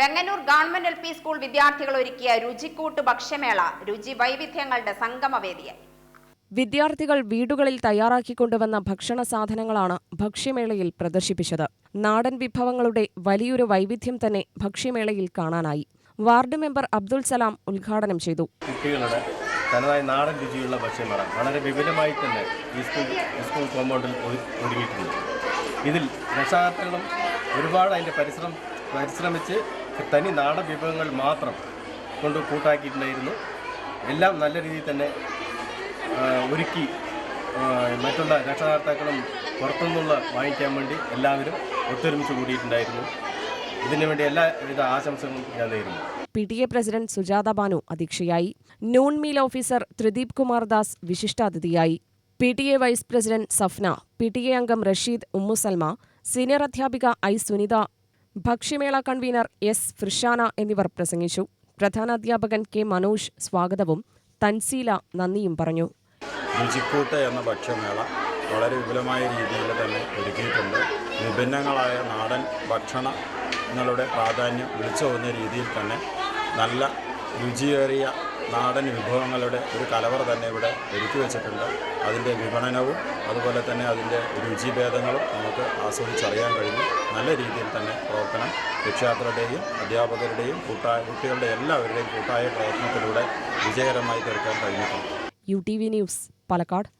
Venganoor government L P school വിദ്യാർത്ഥികൾ ഒരുക്കിയ രുചിക്കൂട്ട് ഭക്ഷ്യമേള രുചി വൈവിധ്യങ്ങളുടെ സംഗമവേദിയായി. വിദ്യാർത്ഥികൾ വീടുകളിൽ തയ്യാറാക്കിക്കൊണ്ടുവന്ന ഭക്ഷണ സാധനങ്ങളാണ് ഭക്ഷ്യമേളയിൽ പ്രദർശിപ്പിച്ചത്. നാടൻ വിഭവങ്ങളുടെ വലിയൊരു വൈവിധ്യം തന്നെ ഭക്ഷ്യമേളയിൽ കാണാനായി. വാർഡ് മെമ്പർ അബ്ദുൽ സലാം ഉദ്ഘാടനം ചെയ്തു. കുട്ടികളുടെ തനതായ നാടൻ രുചിയുള്ള ഭക്ഷ്യമേള വളരെ വിപുലമായി തന്നെ ഈ സ്കൂൾ സ്കൂൾ കോമ്പൗണ്ടിൽ ഒരു- ഒരുങ്ങിയിട്ടുണ്ട്. ഇതിൽ രക്ഷാകർത്തകളും ഒരുപാട് അതിന്റെ പരിശ്രമം പരിശ്രമിച്ച് തനി നാടൻ വിഭവങ്ങൾ മാത്രം കൊണ്ട് കൂട്ടാക്കിയിട്ടുണ്ടായിരുന്നു. എല്ലാം നല്ല രീതിയിൽ തന്നെ ഒരുക്കി മറ്റുള്ള രക്ഷകർത്താക്കളും പുറത്തുനിന്നുള്ള വാങ്ങിക്കാൻ വേണ്ടി എല്ലാവരും ഒത്തൊരുമിച്ച് കൂടിയിട്ടുണ്ടായിരുന്നു. ഇതിനുവേണ്ടി എല്ലാ എല്ലാവിധ ആശംസകളും ഞാൻ നേരുന്നു. P T A president Sujatha Banu അധ്യക്ഷയായി. Noon meal officer Thrideep Kumar Das വിശിഷ്ടാതിഥിയായി. P T A vice president Safna P T A അംഗം റഷീദ് ഉമ്മുസൽമ സീനിയർ അധ്യാപിക ഐ സുനിത ഭക്ഷ്യമേള കൺവീനർ എസ് ഫിർഷാന എന്നിവർ പ്രസംഗിച്ചു. പ്രധാനാധ്യാപകൻ കെ മനോജ് സ്വാഗതവും തൻസീല നന്ദിയും പറഞ്ഞു. രുചിക്കൂട്ട് എന്ന ഭക്ഷ്യമേള വളരെ വിപുലമായ രീതിയിൽ തന്നെ ഒരുക്കിയിട്ടുണ്ട്. വിഭിന്നങ്ങളായ നാടൻ ഭക്ഷണങ്ങളുടെ പ്രാധാന്യം വിളിച്ചോതുന്ന രീതിയിൽ തന്നെ നല്ല രുചിയേറിയ നാടൻ വിഭവങ്ങളുടെ ഒരു കലവറ തന്നെ ഇവിടെ ഒരുക്കി വെച്ചിട്ടുണ്ട്. അതിന്റെ വിപണനവും അതുപോലെ തന്നെ അതിന്റെ രുചിഭേദങ്ങളും നമുക്ക് ആസ്വദിച്ചറിയാൻ കഴിഞ്ഞു. നല്ല രീതിയിൽ തന്നെ പ്രവർത്തനം രക്ഷാകർത്തരുടെയും അധ്യാപകരുടെയും കൂട്ടായ കുട്ടികളുടെ എല്ലാവരുടെയും കൂട്ടായ പ്രവർത്തനത്തിലൂടെ വിജയകരമായി തീർക്കാൻ കഴിഞ്ഞിട്ടുണ്ട്. U T V news Palakkad.